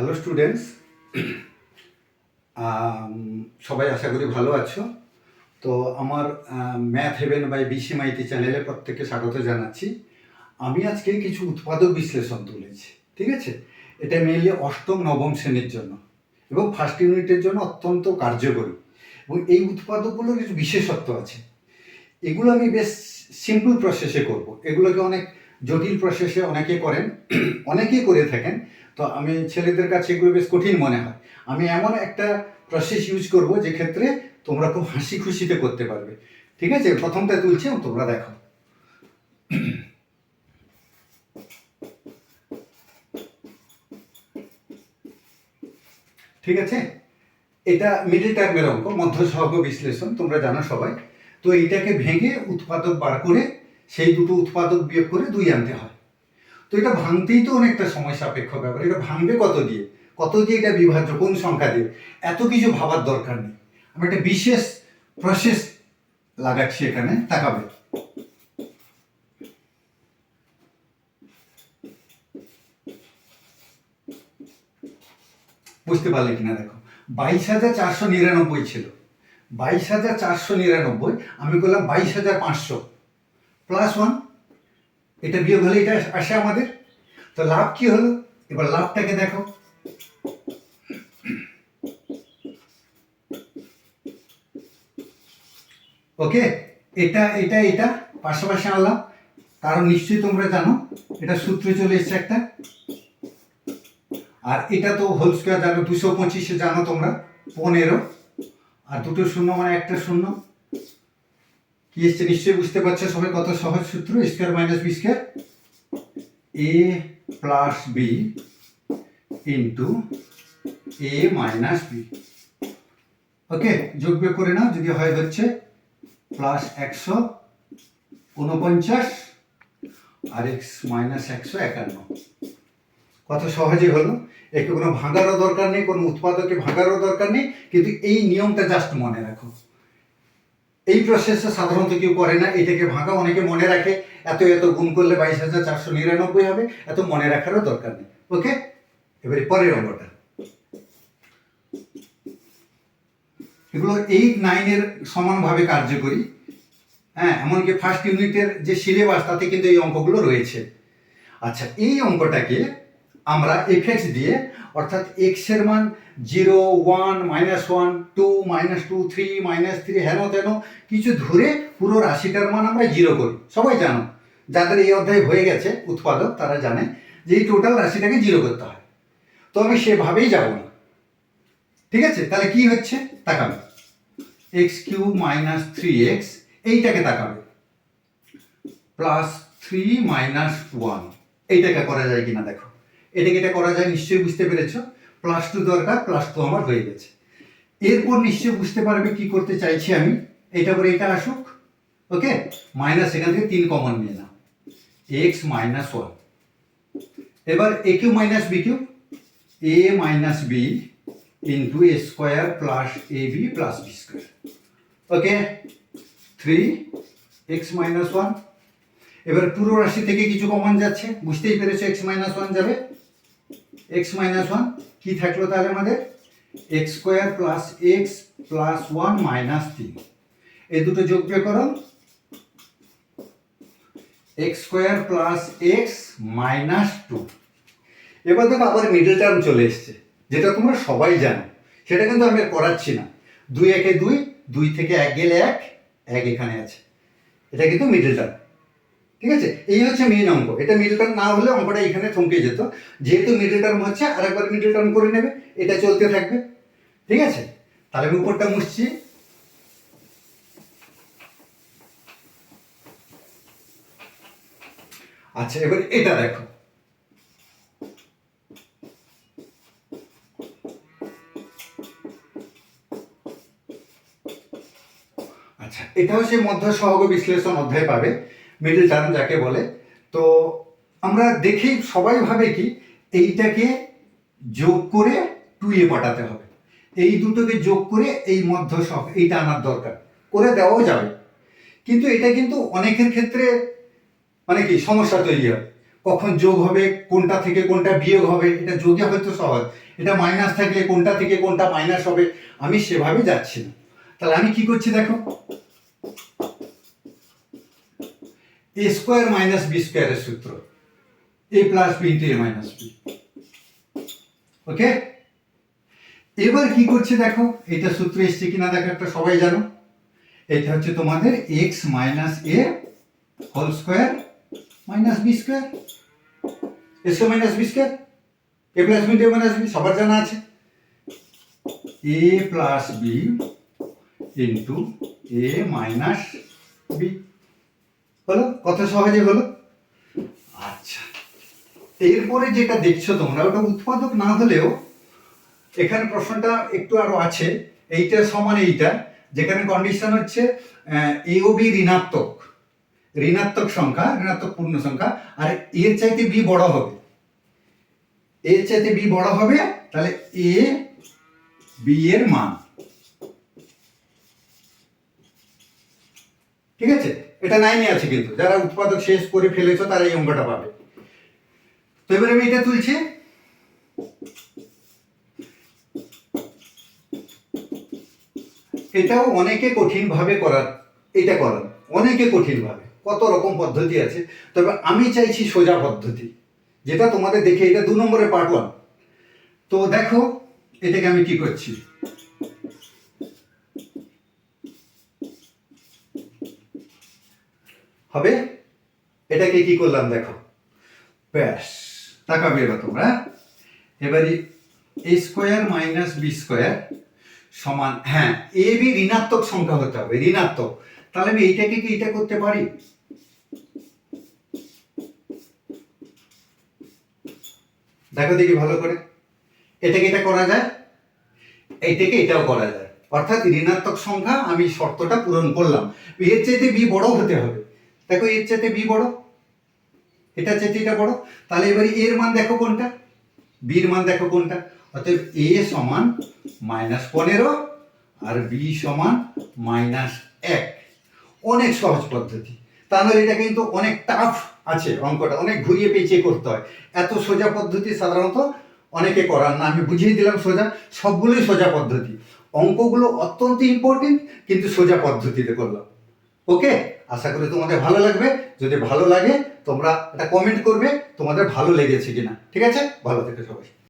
Hello students সবাই আশা করি ভালো আছো। তো আমার math heaven by B C Maiti চ্যানেলে প্রত্যেককে স্বাগত জানাচ্ছি। আমি আজকে কিছু উৎপাদক বিশ্লেষণ তুলেছি, ঠিক আছে? এটা মেনলি অষ্টম, নবম শ্রেণির জন্য এবং ফার্স্ট ইউনিটের জন্য অত্যন্ত কার্যকরী এবং এই উৎপাদকগুলোর কিছু বিশেষত্ব আছে। এগুলো আমি বেশ সিম্পল প্রসেসে করব। এগুলোকে অনেক জটিল প্রসেসে অনেকে করেন, অনেকেই করে থাকেন, তো আমি ছেলেদের কাছে এগুলো বেশ কঠিন মনে হয়। আমি এমন একটা প্রসেস ইউজ করব যে ক্ষেত্রে তোমরা খুব হাসি খুশিতে করতে পারবে। ঠিক আছে? প্রথমটা তুলছি তোমরা দেখো। ঠিক আছে? এটা মিডিল টার্মের অঙ্ক মধ্য সহগ বিশ্লেষণ, তোমরা জানো সবাই। তো এইটাকে ভেঙে উৎপাদক বার করে সেই দুটো উৎপাদক বিয়োগ করে দুই আনতে হয়। তো এটা ভাঙতেই তো অনেকটা সময় সাপেক্ষ ব্যাপার। এটা ভাঙবে কত দিয়ে? কত দিয়ে এটা বিভাজ্য? কোন সংখ্যা দিয়ে? এত কিছু ভাবার দরকার নেই। আমি একটা বিশেষ প্রসেস লাগাচ্ছি এখানে, তাকাবে। বুঝতে পারলে কিনা দেখো। বাইশ হাজার চারশো নিরানব্বই ছিল। বাইশ হাজার চারশো নিরানব্বই, আমি করলাম বাইশ হাজার পাঁচশো। প্লাস ওয়ান এটা বিয়োগ হলে এটা আসে আমাদের। তো লাভ কি হলো? এবার লাভটাকে দেখো। ওকে এটা এটা এটা, পাশাপাশি আনলাম। কারণ নিশ্চয়ই তোমরা জানো, এটা সূত্রে চলে এসছে একটা। আর এটা তো হোল স্কোয়ার জানো, দুশো পঁচিশে জানো তোমরা, পনেরো। আর দুটো শূন্য মানে একটা শূন্য। কি এসছে নিশ্চয়ই বুঝতে পারছ সবাই কত সহজ সূত্র? Square minus B square A plus B into A minus B okay যোগ বিয়োগ করে নাও, যদি হয় হচ্ছে প্লাস একশো উনপঞ্চাশ আর এক্স মাইনাস একশো একান্ন। কত সহজে হলো? একে কোনো ভাঙারও দরকার নেই, কোনো উৎপাদকে ভাঙারও দরকার নেই, কিন্তু এই নিয়মটা জাস্ট মনে রাখো। এই প্রসেসটা সাধারণত কেউ করে না, এটাকে ভাঙা অনেকে মনে রাখে, এত এত গুণ করলে বাইশ হাজার চারশো নিরানব্বই হবে, এত মনে রাখারও দরকার নেই ওকে এবারে পরের অঙ্কটা এগুলো এইট নাইনের সমানভাবে কার্যকরী হ্যাঁ এমনকি ফার্স্ট ইউনিটের যে সিলেবাস তাতে কিন্তু এই অঙ্কগুলো রয়েছে। আচ্ছা এই অঙ্কটাকে আমরা এফএক্স দিয়ে, অর্থাৎ এক্সের মান zero one minus one two minus two three minus three হেন তেন, কিছু ধরে পুরো রাশিটার মান আমরা জিরো করি। সবাই জানো, যাদের এই অধ্যায় হয়ে গেছে, উৎপাদক, তারা জানে যে এই টোটাল রাশিটাকে জিরো করতে হয়। তো আমি সেভাবেই যাব না। ঠিক আছে? তাহলে কি হচ্ছে? তাকাবে। X cube minus three X এইটাকে তাকাবে। প্লাস থ্রি মাইনাস ওয়ান এইটাকে করা যায় কিনা দেখো। এটাকে এটা করা যায়, নিশ্চয়ই বুঝতে পেরেছ। প্লাস টু দরকার প্লাস টু আমার হয়ে গেছে। এরপর নিশ্চয়ই বুঝতে পারবে কি করতে চাইছি আমি। এটা করে এটা আসুক ওকে মাইনাস এখান থেকে তিন কমন নিয়ে নাও। এক্স মাইনাস ওয়ান এবার A cube minus B cube A minus B into A square plus A B plus B square okay three X minus one এবার পুরো রাশি থেকে কিছু কমন যাচ্ছে। বুঝতেই পেরেছ এক্স মাইনাস ওয়ান যাবে। এক্স মাইনাস ওয়ান কি থাকল তাহলে আমাদের? X square plus X plus one minus তিন এই দুটো যোগ বিয়োগ করো। X square plus X minus two এবার দেখো আবার মিডল টার্ম চলে এসছে, যেটা তোমরা সবাই জানো। সেটা কিন্তু আমি করাচ্ছি না। দুই একে দুই দুই থেকে এক গেলে এক এক এখানে আছে। এটা কিন্তু মিডল টার্ম ঠিক আছে? এই হচ্ছে মেন অঙ্ক। এটা মিডল টার্ম না হলে অঙ্কটা এখানে থমকে যেত। যেহেতু মিডল টার্ম হচ্ছে, আরেকবার মিডল টার্ম করে নেবে। এটা চলতে থাকবে। ঠিক আছে? তাহলে আমি উপরটা মুছছি। আচ্ছা এবার এটা দেখো। আচ্ছা এটাও সেই মধ্য সহগ বিশ্লেষণ অধ্যায় পাবে। মিডল টার্ম যাকে বলে, তো আমরা দেখেই সবাই ভাবে কি, এইটাকে যোগ করে টু এ পাঠাতে হবে। এই দুটোকে যোগ করে এই মধ্য সহ এইটা আনার দরকার। করে দেওয়াও যাবে। কিন্তু এটা কিন্তু অনেকের ক্ষেত্রে মানে কি, সমস্যা তৈরি হয়। কখন যোগ হবে, কোনটা থেকে কোনটা বিয়োগ হবে, এটা যোগে হয়তো সহজ। এটা মাইনাস থাকলে কোনটা থেকে কোনটা মাইনাস হবে, আমি সেভাবে যাচ্ছি না। তাহলে আমি কি করছি দেখো? এ স্কোয়ার মাইনাস বি স্কোয়ারের সূত্র। A plus B into A minus B. Okay? এবার কি করছে দেখো? এটা সূত্র এসছে কিনা দেখো একটা, সবাই জানো? এটা হচ্ছে তোমাদের X minus A whole square minus B square A square minus B square A plus B A minus B সবার জানা আছে? A plus B into A minus B হলো? কত সহজে হলো? আচ্ছা। এরপরে যেটা দেখছ তোমরা, ওটা উৎপাদক না হলেও এখানে প্রশ্নটা একটু আরও আছে। এইটা সমান এইটা, যেখানে কন্ডিশন হচ্ছে এ ও বি ঋণাত্মক। ঋণাত্মক সংখ্যা, ঋণাত্মক পূর্ণ সংখ্যা, আর এর চাইতে বি বড় হবে। এর চাইতে বি বড় হবে, তাহলে এ বি এর মান ঠিক নাইনে আছে কিন্তু। যারা উৎপাদক শেষ করে ফেলেছো, তারা এই অঙ্কটা পাবে। তো এবার আমি এটা তুলছি। এটাও অনেকে কঠিন ভাবে করার, এটা করার। অনেকে কঠিন ভাবে কত রকম পদ্ধতি আছে। তবে আমি চাইছি সোজা পদ্ধতি। যেটা তোমাদের দেখে এটা দু নম্বরে পার্ট ওয়ান তো দেখো, এটাকে আমি কি করছি? হবে? এটাকে কি করলাম দেখো? ব্যাস তাকাবে এবার তোমরা এবারে A square minus B square সমান হ্যাঁ এ বি ঋণাত্মক সংখ্যা হতে হবে, ঋণাত্মক। তাহলে আমি এইটাকে কি এটা করতে পারি? দেখো দেখি ভালো করে। এটাকে এটা করা যায় এইটাকে এটাও করা যায়। অর্থাৎ ঋণাত্মক সংখ্যা আমি শর্তটা পূরণ করলাম। এর চাইতে বি বড় হতে হবে। দেখো এর চাইতে বি বড় এটা চাইতে এটা বড়। তাহলে এবারে এর মান দেখো কোনটা? বির মান দেখো কোনটা? অতএব এ সমান মাইনাস পনেরো আর বি সমান মাইনাস এক। অনেক সহজ পদ্ধতি। তাহলে এটা কিন্তু অনেক টাফ আছে অঙ্কটা, অনেক ঘুরিয়ে পেঁচিয়ে করতে হয়। এত সোজা পদ্ধতি সাধারণত অনেকে করার না। আমি বুঝিয়ে দিলাম সোজা, সবগুলোই সোজা পদ্ধতি। অঙ্কগুলো অত্যন্ত ইম্পর্টেন্ট কিন্তু সোজা পদ্ধতিতে করলাম। ওকে আশা করি তোমাদের ভালো লাগবে। যদি ভালো লাগে, তোমরা এটা কমেন্ট করবে তোমাদের ভালো লেগেছে কিনা। ঠিক আছে? ভালো থেকে সবাই।